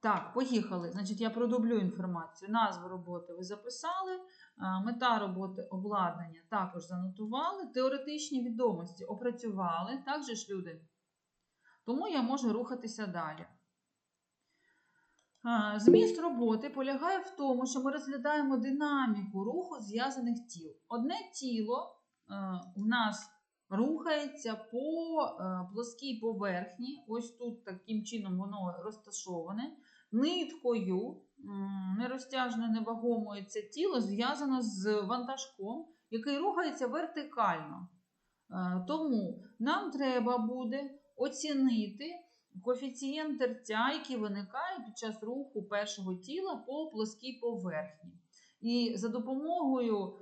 Так, поїхали. Значить, я продублю інформацію. Назву роботи ви записали, мета роботи обладнання також занотували, теоретичні відомості опрацювали. Так же ж люди? Тому я можу рухатися далі. Зміст роботи полягає в тому, що ми розглядаємо динаміку руху зв'язаних тіл. Одне тіло е, у нас рухається по е, плоскій поверхні. Ось тут таким чином воно розташоване. Ниткою м, нерозтяжною невагомою це тіло зв'язано з вантажком, який рухається вертикально. Е, Тому нам треба буде оцінити коефіцієнт тертя, який виникає під час руху першого тіла по плоскій поверхні. І за допомогою е,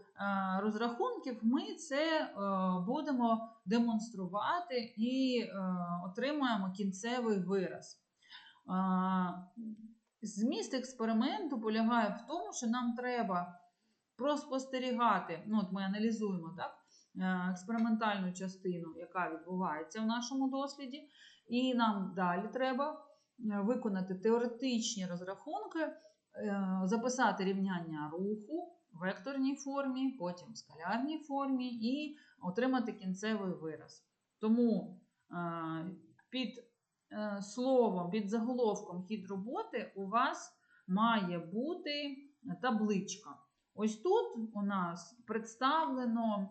розрахунків ми це е, будемо демонструвати і отримаємо кінцевий вираз. Зміст експерименту полягає в тому, що нам треба проспостерігати, ну от ми аналізуємо так, е, експериментальну частину, яка відбувається в нашому досліді, і нам далі треба е, виконати теоретичні розрахунки, е, записати рівняння руху в векторній формі, потім в скалярній формі і отримати кінцевий вираз. Тому під словом, під заголовком хід роботи у вас має бути табличка. Ось тут у нас представлено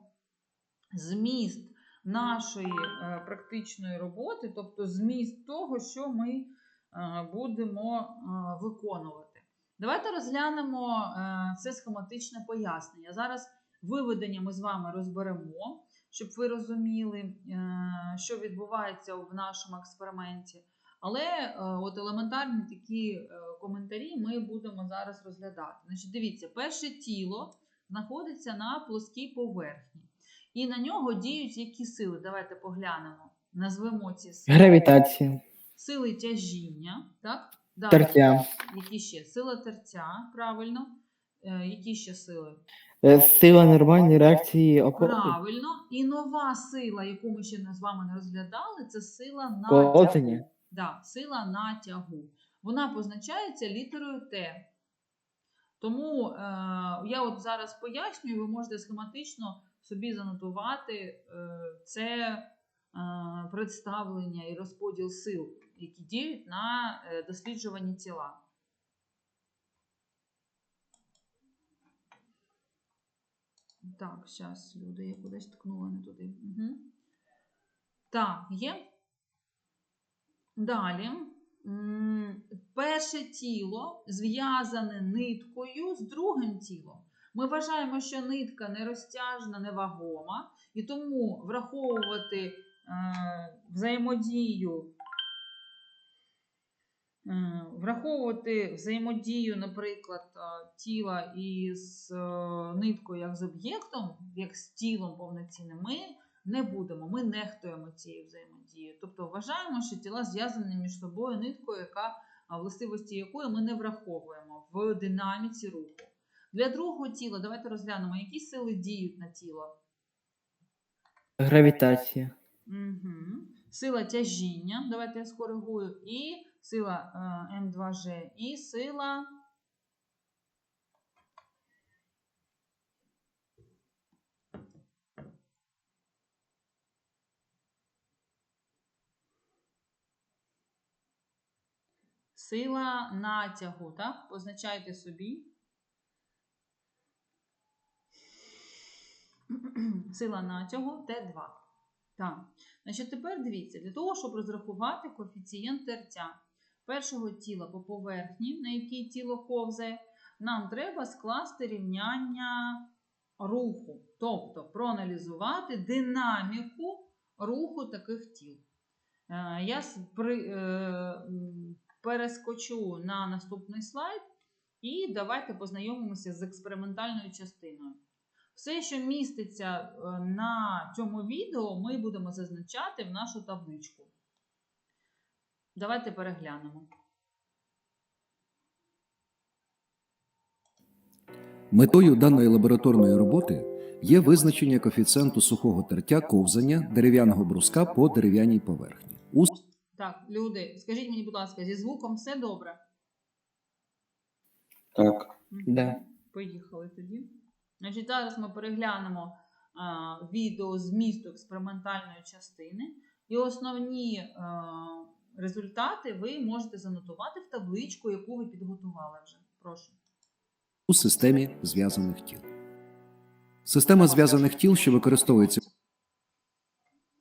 зміст нашої е, практичної роботи, тобто зміст того, що ми е, будемо е, виконувати. Давайте розглянемо е, це схематичне пояснення. Зараз виведення ми з вами розберемо, щоб ви розуміли, е, що відбувається в нашому експерименті. Але е, от елементарні такі е, коментарі ми будемо зараз розглядати. Значить, дивіться, перше тіло знаходиться на плоскій поверхні. І на нього діють які сили? Давайте поглянемо. Назвемо ці сили. Гравітація, Сили тяжіння, так? Далі. тертя, Які ще? Сила тертя, правильно. Які ще сили? Е, сила нормальної реакції опори, Правильно. І нова сила, яку ми ще з вами не розглядали, це сила натягу. Да, сила натягу. Вона позначається літерою Т. Тому е, я от зараз пояснюю, ви можете схематично собі занотувати е, це е, представлення і розподіл сил, які діють на е, досліджувані тіла. Так, зараз, люди, я кудись ткнула не туди. Угу. Так, є. Далі. Перше тіло зв'язане ниткою з другим тілом. Ми вважаємо, що нитка нерозтяжна, невагома, і тому враховувати е, взаємодію, враховувати взаємодію, наприклад, е, тіла із е, ниткою як з об'єктом, як з тілом повноцінним, ми не будемо. Ми нехтуємо цією взаємодією. Тобто вважаємо, що тіла зв'язані між собою ниткою, яка властивості якої ми не враховуємо в динаміці руху. Для другого тіла давайте розглянемо, які сили діють на тіло. гравітація, Угу. Сила тяжіння, давайте я скоригую, і сила е, М2G, і сила. Сила натягу, так? Позначайте собі. Сила натягу Т2. Так. Значить, тепер дивіться, для того, щоб розрахувати коефіцієнт тертя першого тіла по поверхні, на якій тіло ковзає, нам треба скласти рівняння руху, тобто проаналізувати динаміку руху таких тіл. Е, Я е, перескочу на наступний слайд і давайте познайомимося з експериментальною частиною. Все, що міститься е, на цьому відео, ми будемо зазначати в нашу табличку. Давайте переглянемо. Метою даної лабораторної роботи є визначення коефіцієнту сухого тертя ковзання дерев'яного бруска по дерев'яній поверхні. У Так, люди, скажіть мені, будь ласка, зі звуком все добре? Так. Мгм. Да. Поїхали тоді. Значить, зараз ми переглянемо а, відео змісту експериментальної частини, і основні а, результати ви можете занотувати в табличку, яку ви підготували вже. Прошу. у системі зв'язаних тіл. Система зв'язаних тіл, що використовується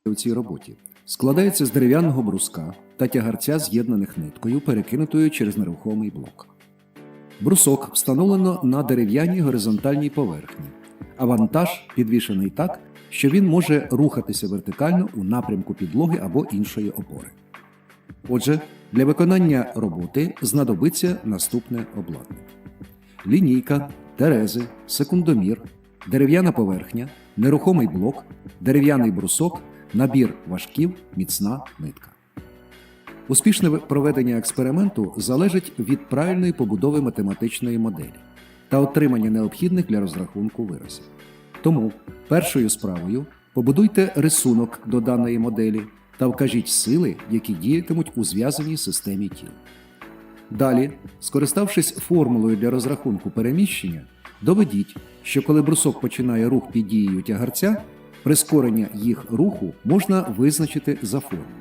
у цій роботі, складається з дерев'яного бруска та тягарця, з'єднаних ниткою, перекинутою через нерухомий блок. Брусок встановлено на дерев'яній горизонтальній поверхні, а вантаж підвішений так, що він може рухатися вертикально у напрямку підлоги або іншої опори. Отже, для виконання роботи знадобиться наступне обладнання лінійка, терези, секундомір, дерев'яна поверхня, нерухомий блок, дерев'яний брусок, набір важків, міцна нитка. Успішне проведення експерименту залежить від правильної побудови математичної моделі та отримання необхідних для розрахунку виразів. Тому першою справою побудуйте рисунок до даної моделі та вкажіть сили, які діятимуть у зв'язаній системі тіл. Далі, скориставшись формулою для розрахунку переміщення, доведіть, що коли брусок починає рух під дією тягарця, прискорення їх руху можна визначити за формулою.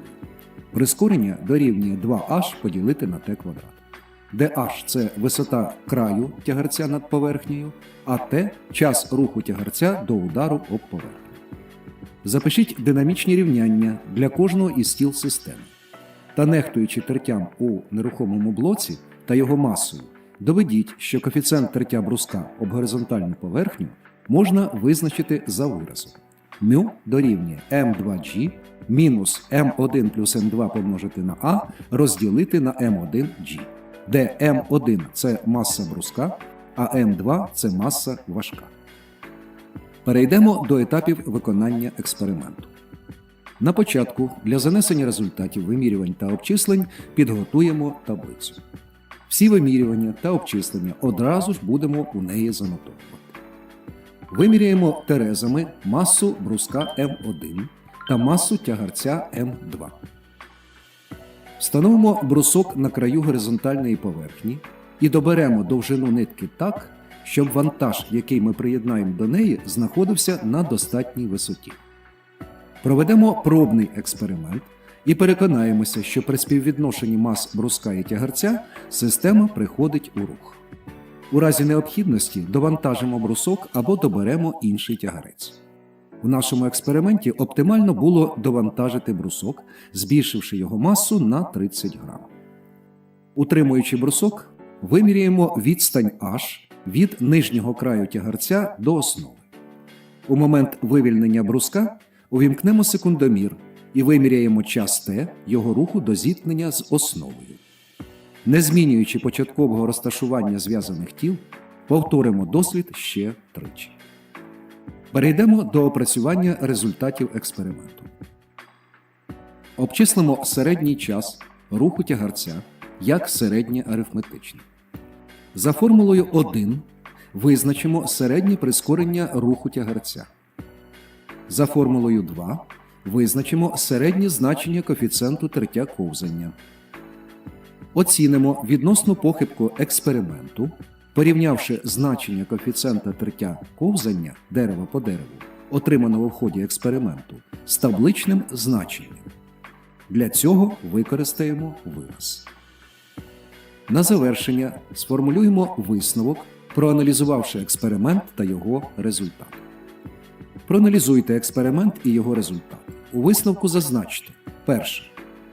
Прискорення дорівнює 2h поділити на t квадрат, де h – це висота краю тягарця над поверхнею, а t – час руху тягарця до удару об поверхню. Запишіть динамічні рівняння для кожного із тіл системи та нехтуючи тертям у нерухомому блоці та його масою, доведіть, що коефіцієнт тертя бруска об горизонтальну поверхню можна визначити за виразом. Мю дорівнює М2G мінус М1 плюс М2 помножити на А розділити на М1G, де М1 це маса бруска, а М2 це маса важка. Перейдемо до етапів виконання експерименту. На початку для занесення результатів вимірювань та обчислень підготуємо таблицю. Всі вимірювання та обчислення одразу ж будемо у неї занотовувати. Виміряємо терезами масу бруска М1 та масу тягарця М2. Встановимо брусок на краю горизонтальної поверхні і доберемо довжину нитки так, щоб вантаж, який ми приєднаємо до неї, знаходився на достатній висоті. Проведемо пробний експеримент і переконаємося, що при співвідношенні мас бруска і тягарця система приходить у рух. У разі необхідності довантажимо брусок або доберемо інший тягарець. У нашому експерименті оптимально було довантажити брусок, збільшивши його масу на 30 грам. Утримуючи брусок, виміряємо відстань H від нижнього краю тягарця до основи. У момент вивільнення бруска увімкнемо секундомір і виміряємо час Т його руху до зіткнення з основою. Не змінюючи початкового розташування зв'язаних тіл, повторимо дослід ще тричі. Перейдемо до опрацювання результатів експерименту. Обчислимо середній час руху тягарця як середнє арифметичне. За формулою 1 визначимо середнє прискорення руху тягарця. За формулою 2 визначимо середнє значення коефіцієнту тертя ковзання. Оцінимо відносну похибку експерименту, порівнявши значення коефіцієнта тертя ковзання дерева по дереву, отриманого в ході експерименту, з табличним значенням. Для цього використаємо вираз. На завершення сформулюємо висновок, проаналізувавши експеримент та його результат. Проаналізуйте експеримент і його результат. У висновку зазначте перше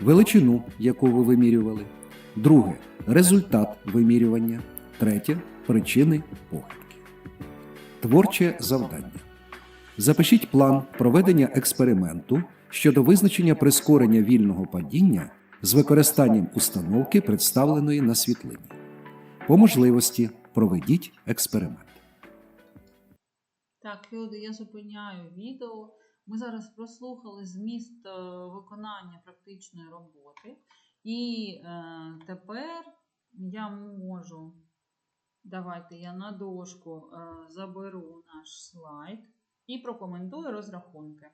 величину, яку ви вимірювали, друге результат вимірювання, третє причини похибки. Творче завдання. Запишіть план проведення експерименту щодо визначення прискорення вільного падіння з використанням установки, представленої на світлині. По можливості проведіть експеримент. Так, Фьоди, я зупиняю відео. Ми зараз прослухали зміст е, виконання практичної роботи. І е, тепер я можу. Давайте я на дошку е, заберу наш слайд і прокоментую розрахунки.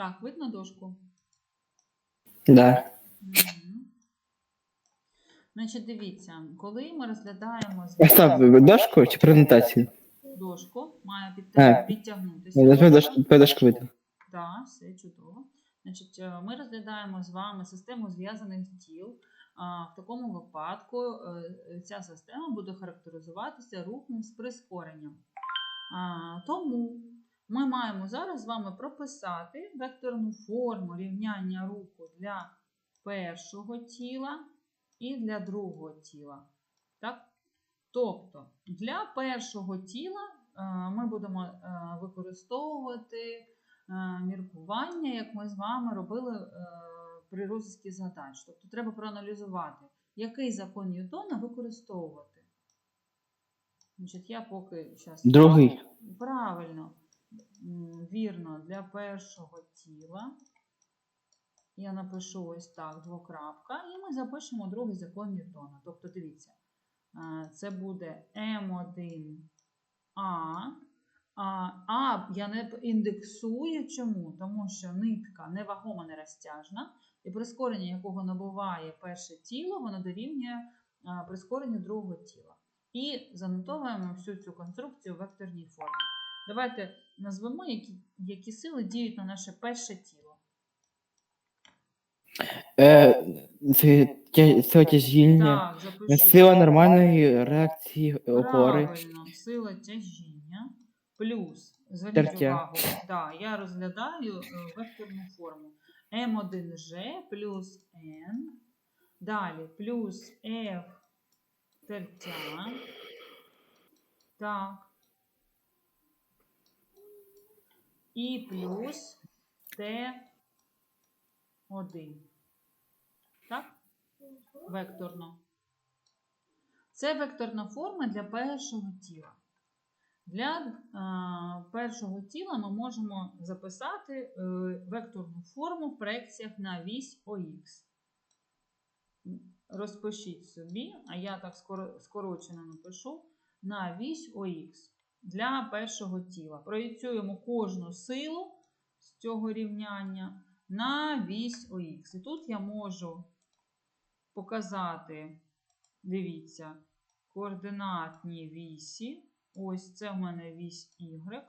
Так, видно дошку? Да. Мгм. Значить, дивіться, коли ми розглядаємо вами дошку чи презентацію? дошку, має А, підтягнутися. Я дошку, видно. Так, все чудово. Значить, е, ми розглядаємо з вами систему зв'язаних тіл. А, В такому випадку е, ця система буде характеризуватися рухом з прискоренням. А, Тому ми маємо зараз з вами прописати векторну форму рівняння руху для першого тіла і для другого тіла. Так? Тобто для першого тіла е, ми будемо е, використовувати е, міркування, як ми з вами робили при розв'язку задач. Тобто треба проаналізувати, який закон Ньютона використовувати. Значить, я поки зараз. Другий. Правильно, вірно, для першого тіла. Я напишу ось так, двокрапка, і ми запишемо другий закон Ньютона. Тобто, дивіться, е, це буде М1А. А, а я не індексую. Чому? Тому що нитка невагома нерозтяжна, і прискорення, якого набуває перше тіло, воно дорівнює прискоренню другого тіла. І занотовуємо всю цю конструкцію в векторній формі. Давайте назвемо, які, які сили діють на наше перше тіло. Е, це тяжіння. Так. Сила нормальної реакції опори. Правильно, сила тяжіння плюс, зверніть увагу, да, я розглядаю е, векторну форму. М1G плюс N, далі плюс F тертя, так, і плюс Т1. Так? Векторно. Це векторна форма для першого тіла. Для а, першого тіла ми можемо записати е, векторну форму в проекціях на вісь ОХ. Розпишіть собі, а я так скоро, скорочено напишу, на вісь ОХ для першого тіла. Проєцюємо кожну силу з цього рівняння на вісь ОХ. І тут я можу показати, дивіться, координатні вісі. Ось це в мене вісь Y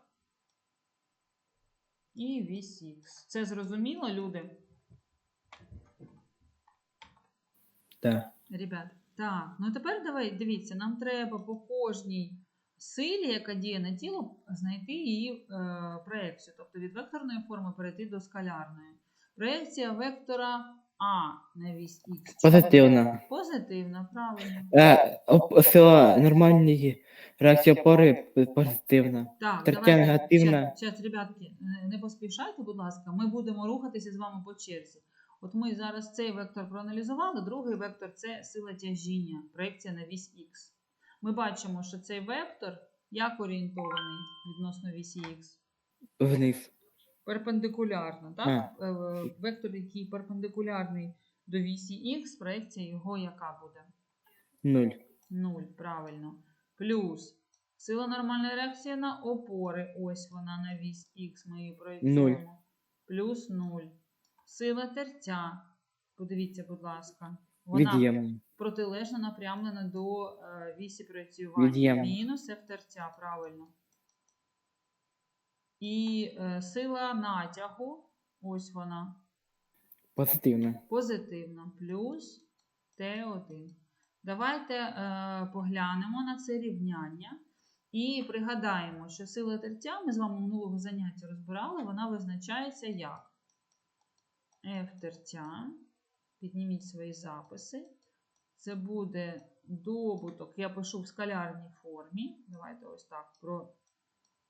і вісь X. Це зрозуміло, люди? Так. Ребят, так, ну тепер давай, дивіться, нам треба по кожній силі, яка діє на тіло, знайти її е, проекцію. Тобто від векторної форми перейти до скалярної. Проекція вектора А на вісь Х. Позитивна. Позитивна, правильно. Е, Сила нормальної реакції опори позитивна. Так, Третя давайте. негативна. Зараз, ребятки, не- не поспішайте, будь ласка, ми будемо рухатися з вами по черзі. От ми зараз цей вектор проаналізували, другий вектор це сила тяжіння, проекція на вісь Х. Ми бачимо, що цей вектор як орієнтований відносно вісі Х? Вниз. Перпендикулярно, так? А. Е, Вектор, який перпендикулярний до вісі Х, проекція його яка буде? Нуль. 0, правильно. Плюс сила нормальної реакції на опори. Ось вона на вісь Х. Ми її проєцюємо. Плюс 0. Сила тертя. Подивіться, будь ласка. Вона Від'ємна. Протилежно напрямлена до е, вісі. Від'ємна. Мінус F тертя, правильно. І е, сила натягу. Ось вона. Позитивна. позитивно плюс Т1. Давайте е, поглянемо на це рівняння і пригадаємо, що сила тертя ми з вами минулого заняття розбирали, вона визначається як F тертя. Підніміть свої записи. Це буде добуток, я пишу в скалярній формі. Давайте ось так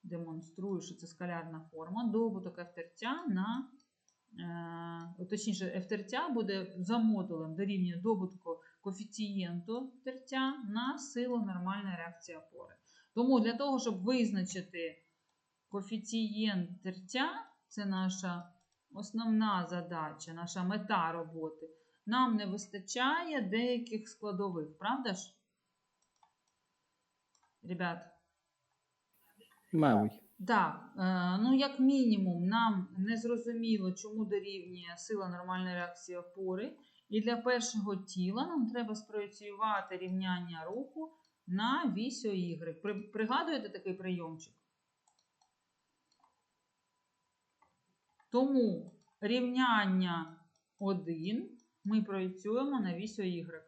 продемонструю, що це скалярна форма. Добуток F тертя на е, точніше, f тертя буде за модулем дорівнює добутку коефіцієнту тертя на силу нормальної реакції опори. Тому для того, щоб визначити коефіцієнт тертя, це наша основна задача, наша мета роботи, нам не вистачає деяких складових, правда ж? Ребят, Мабуть. так, е, ну як мінімум, нам не зрозуміло, чому дорівнює сила нормальної реакції опори, І для першого тіла нам треба спроєціювати рівняння руху на вісь Y. При- Пригадуєте такий прийомчик? Тому рівняння 1 ми проєцюємо на вісь Y.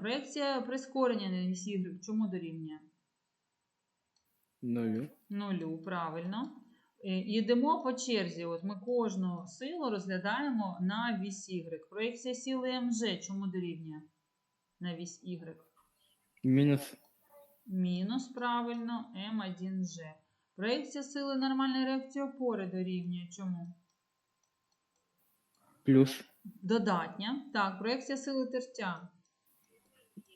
Проєкція прискорення на вісь Y чому дорівнює? Нулю. Нулю, правильно. Е, Йдемо по черзі. От ми кожну силу розглядаємо на вісь Y. Проєкція сили МЖ чому дорівнює на вісь Y? Мінус. Мінус, правильно, М1G. Проєкція сили нормальної реакції опори дорівнює чому? Плюс. Додатня. Так, проєкція сили тертя.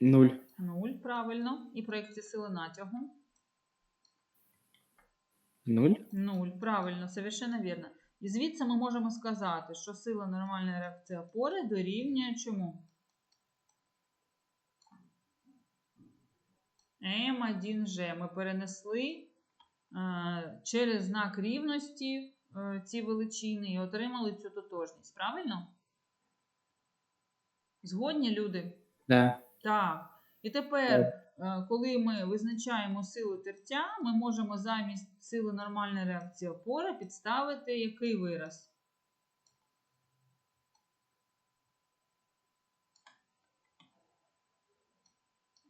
Нуль. 0, правильно. І проєкція сили натягу. Нуль. 0, правильно, совершенно вірно. І звідси ми можемо сказати, що сила нормальної реакції опори дорівнює чому? М1G. Ми перенесли е, через знак рівності ці величини і отримали цю тотожність. Правильно? Згодні люди? Да. Так. І тепер, е, коли ми визначаємо силу тертя, ми можемо замість сили нормальної реакції опори підставити який вираз?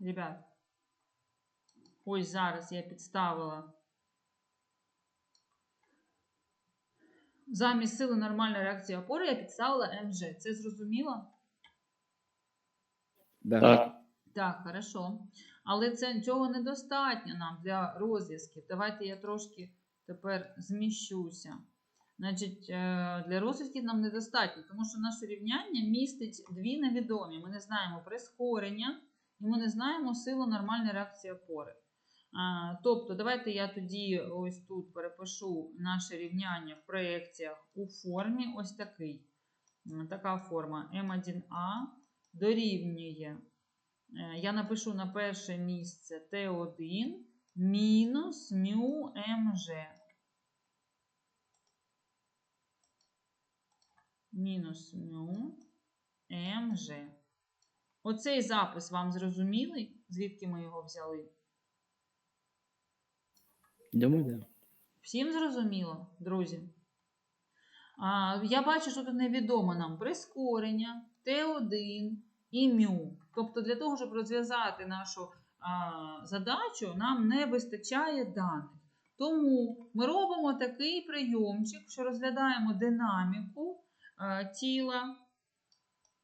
Ребят, ось зараз я підставила. Замість сили нормальної реакції опори я підставила МЖ. Це зрозуміло? Да. Так. Так, хорошо. Але це цього недостатньо нам для розв'язків. Давайте я трошки тепер зміщуся. Значить, е, для розв'язків нам недостатньо, тому що наше рівняння містить дві невідомі. Ми не знаємо прискорення, і ми не знаємо силу нормальної реакції опори. Тобто, давайте я тоді ось тут перепишу наше рівняння в проєкціях у формі ось такий. Така форма М1А дорівнює. Е, Я напишу на перше місце Т1 мінус мю МЖ. Мінус мю МЖ. Оцей запис вам зрозумілий, звідки ми його взяли? Думаю, да. Всім зрозуміло, друзі? А, я бачу, що тут невідомо нам прискорення, Т1 і мю. Тобто для того, щоб розв'язати нашу а, задачу, нам не вистачає даних. Тому ми робимо такий прийомчик, що розглядаємо динаміку а, тіла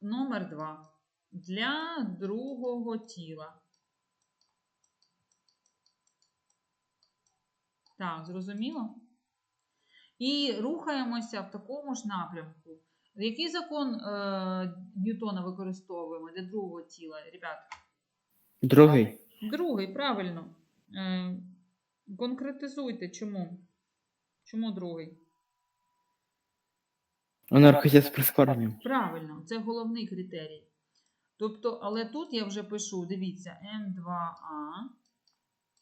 номер 2 для другого тіла. Так, зрозуміло? І рухаємося в такому ж напрямку. Який закон е, Ньютона використовуємо для другого тіла, ребят? Другий. Другий, правильно. Е, конкретизуйте, чому? Чому другий? Вона рухається з прискоренням. Правильно, це головний критерій. Тобто, але тут я вже пишу, дивіться, М2А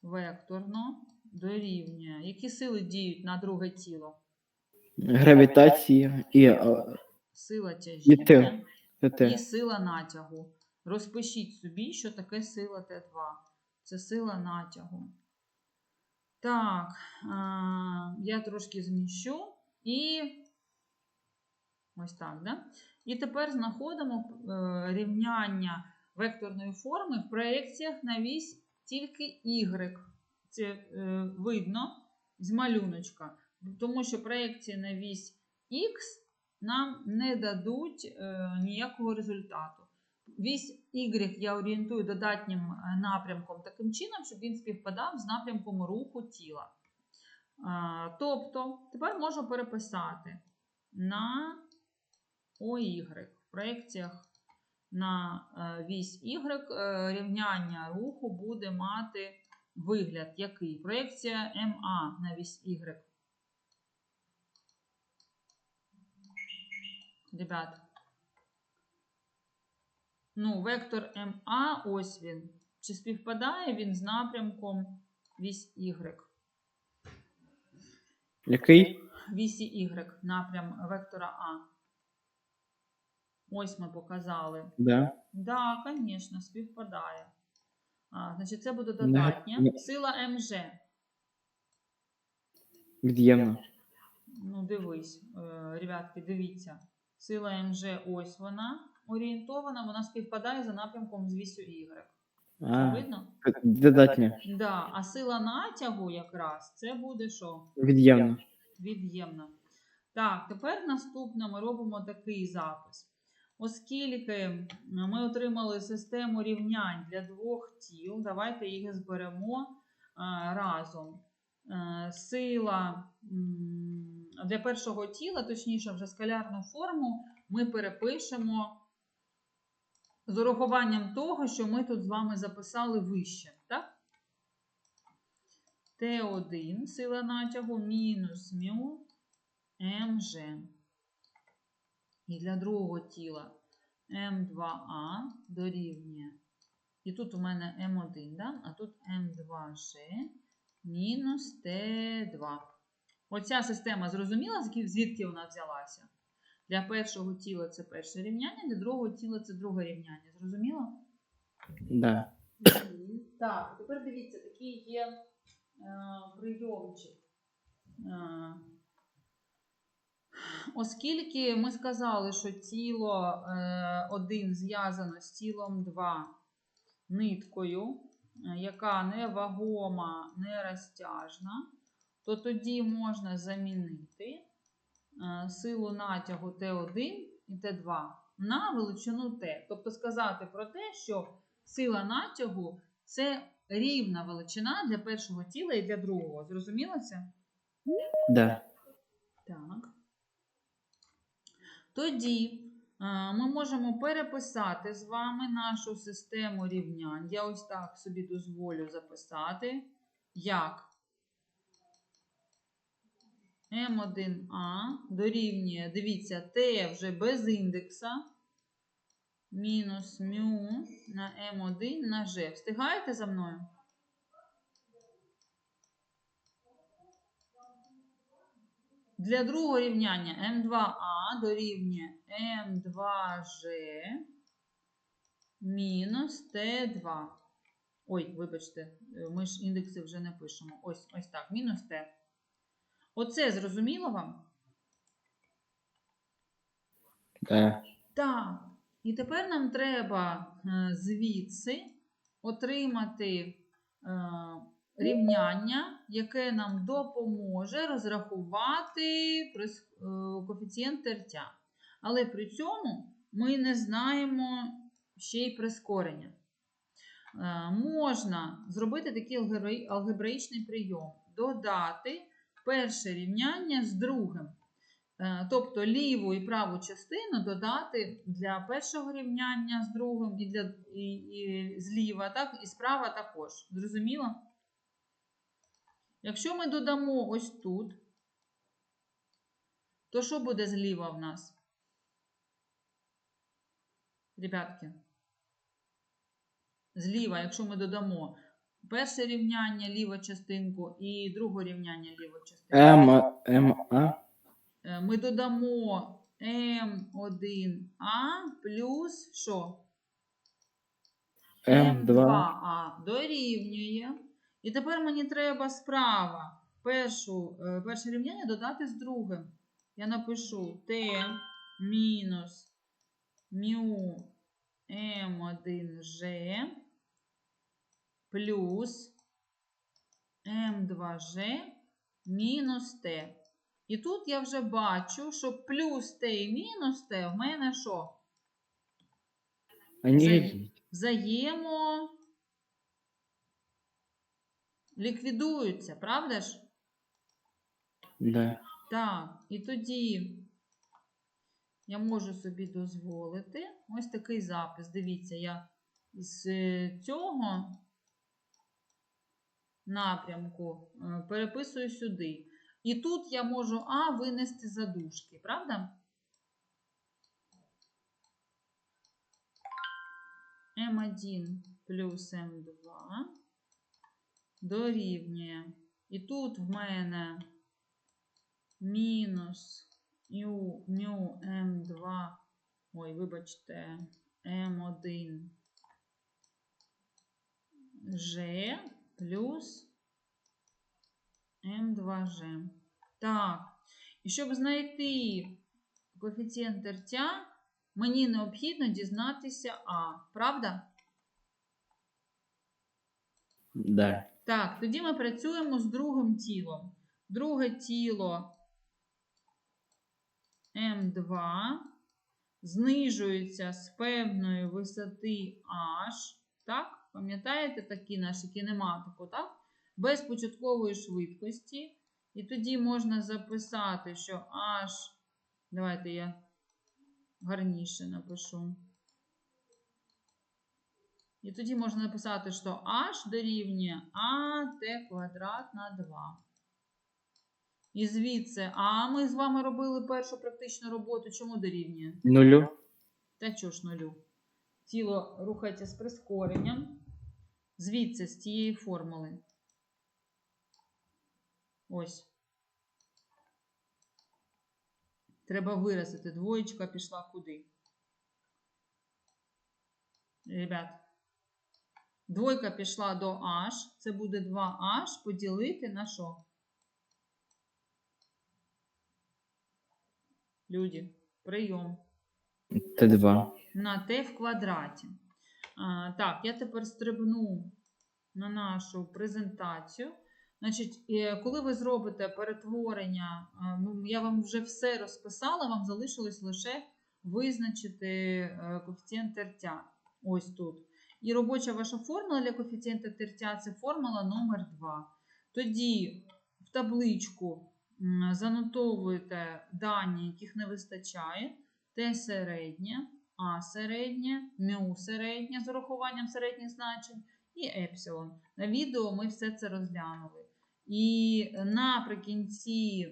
векторно дорівнює. Які сили діють на друге тіло? Гравітація і а, Сила І тяжіння те. і те. сила натягу. Розпишіть собі, що таке сила Т2. Це сила натягу. Так, а, я трошки зміщу і ось так, да? І тепер знаходимо е, рівняння векторної форми в проєкціях на вісь тільки Y. Це видно з малюночка. Тому що проєкції на вісь X нам не дадуть е, ніякого результату. Вісь Y я орієнтую додатнім е, напрямком таким чином, щоб він співпадав з напрямком руху тіла. Е, тобто, тепер можу переписати на OY в проєкціях на вісь Y рівняння руху буде мати вигляд який? Проєкція МА на вісь Y. Ребят. Ну, вектор МА, ось він. Чи співпадає він з напрямком вісь Y? Який? Вісі Y, напрям вектора А. Ось ми показали. Да. Да, звісно, співпадає. А, значить, це буде додатня. Сила МЖ. Від'ємно. Ну, дивись, е, ребятки, дивіться. Сила МЖ, ось вона орієнтована, вона співпадає за напрямком з вісю Y. А, Видно? Да. А сила натягу якраз це буде що? Від'ємно. Від'ємна. Так, тепер наступне ми робимо такий запис. Оскільки ми отримали систему рівнянь для двох тіл, давайте їх зберемо разом. Е, Сила для першого тіла, точніше, вже скалярну форму, ми перепишемо з урахуванням того, що ми тут з вами записали вище. Так? Т1 сила натягу мінус мю МЖ. І для другого тіла М2А дорівнює. І тут у мене М1, да? а тут М2Ж мінус Т2. Оця система зрозуміла, звідки- звідки вона взялася? Для першого тіла це перше рівняння, для другого тіла це друге рівняння. Зрозуміло? Да. Так, тепер дивіться, такий є е, прийомчик. Е, оскільки ми сказали, що тіло 1 зв'язано з тілом 2 ниткою, е, яка не вагома, не розтяжна, то тоді можна замінити е, силу натягу Т1 і Т2 на величину Т. Тобто сказати про те, що сила натягу це рівна величина для першого тіла і для другого. Зрозуміло це? Да. Так. Тоді е, ми можемо переписати з вами нашу систему рівнянь. Я ось так собі дозволю записати. Як? М1А дорівнює, дивіться, Т вже без індекса. Мінус мю на М1 на Ж. Встигаєте за мною? Для другого рівняння М2А дорівнює М2Ж мінус Т2. Ой, вибачте, е, ми ж індекси вже не пишемо. Ось, ось так, мінус Т. Оце зрозуміло вам? Да. Так. І тепер нам треба е, звідси отримати е, рівняння, яке нам допоможе розрахувати е, коефіцієнт тертя. Але при цьому ми не знаємо ще й прискорення. Е, Можна зробити такий алгебраїчний прийом, додати перше рівняння з другим. Е, Тобто ліву і праву частину додати для першого рівняння з другим і, для, і, і зліва, так, і справа також. Зрозуміло? Якщо ми додамо ось тут, то що буде зліва в нас? Ребятки. Зліва, якщо ми додамо перше рівняння ліву частинку і друге рівняння ліву частинку. М, М, А. Е, ми додамо М1А плюс що? М2А дорівнює. І тепер мені треба справа першу, е, перше рівняння додати з другим. Я напишу Т мінус мю М1Ж плюс М2Ж мінус Т. І тут я вже бачу, що плюс Т і мінус Т в мене що? Взаємо ліквідуються, правда ж? Да. Так, і тоді я можу собі дозволити ось такий запис. Дивіться, я з цього напрямку е, переписую сюди. І тут я можу А винести за дужки, правда? М1 плюс М2 дорівнює. І тут в мене мінус мю, мю М2 Ой, вибачте, М1 G плюс М2G. Так. І щоб знайти коефіцієнт тертя, мені необхідно дізнатися А. Правда? Да. Так, тоді ми працюємо з другим тілом. Друге тіло М2 знижується з певної висоти H. Так? Пам'ятаєте такі наші кінематику, так? Без початкової швидкості. І тоді можна записати, що H. Давайте я гарніше напишу. І тоді можна написати, що h дорівнює АТ квадрат на 2. І звідси, а ми з вами робили першу практичну роботу. Чому дорівнює? Нулю. Та чого ж нулю? Тіло рухається з прискоренням. Звідси, з цієї формули. Ось. Треба виразити. Двоєчка пішла куди? Ребят. Двойка пішла до H. Це буде 2H поділити на що? Люди, прийом Т2. на t в квадраті. А, так, я тепер стрибну на нашу презентацію. Значить, е, коли ви зробите перетворення, ну, я вам вже все розписала, вам залишилось лише визначити е, коефіцієнт тертя. Ось тут. І робоча ваша формула для коефіцієнта тертя це формула номер 2. Тоді в табличку занотовуєте дані, яких не вистачає. Т середнє, А середнє, мю середнє з урахуванням середніх значень і епсилон. На відео ми все це розглянули. І наприкінці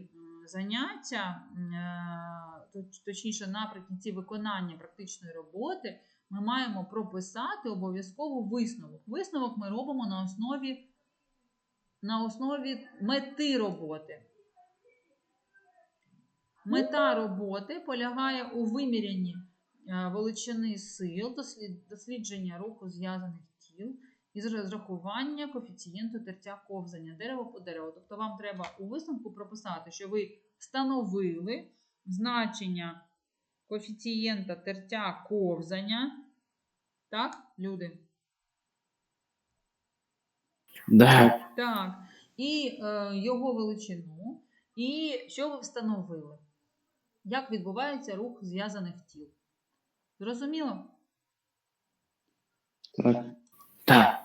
заняття, е, точ- точніше, наприкінці виконання практичної роботи, ми маємо прописати обов'язково висновок. Висновок ми робимо на основі, на основі мети роботи. Мета роботи полягає у вимірянні е, величини сил, дослідження руху зв'язаних тіл із розрахування коефіцієнту тертя ковзання дерево по дереву. Тобто вам треба у висновку прописати, що ви встановили значення коефіцієнта тертя ковзання. Так, люди? Да. Так. І е, його величину, і що ви встановили? Як відбувається рух зв'язаних тіл? Зрозуміло? Так.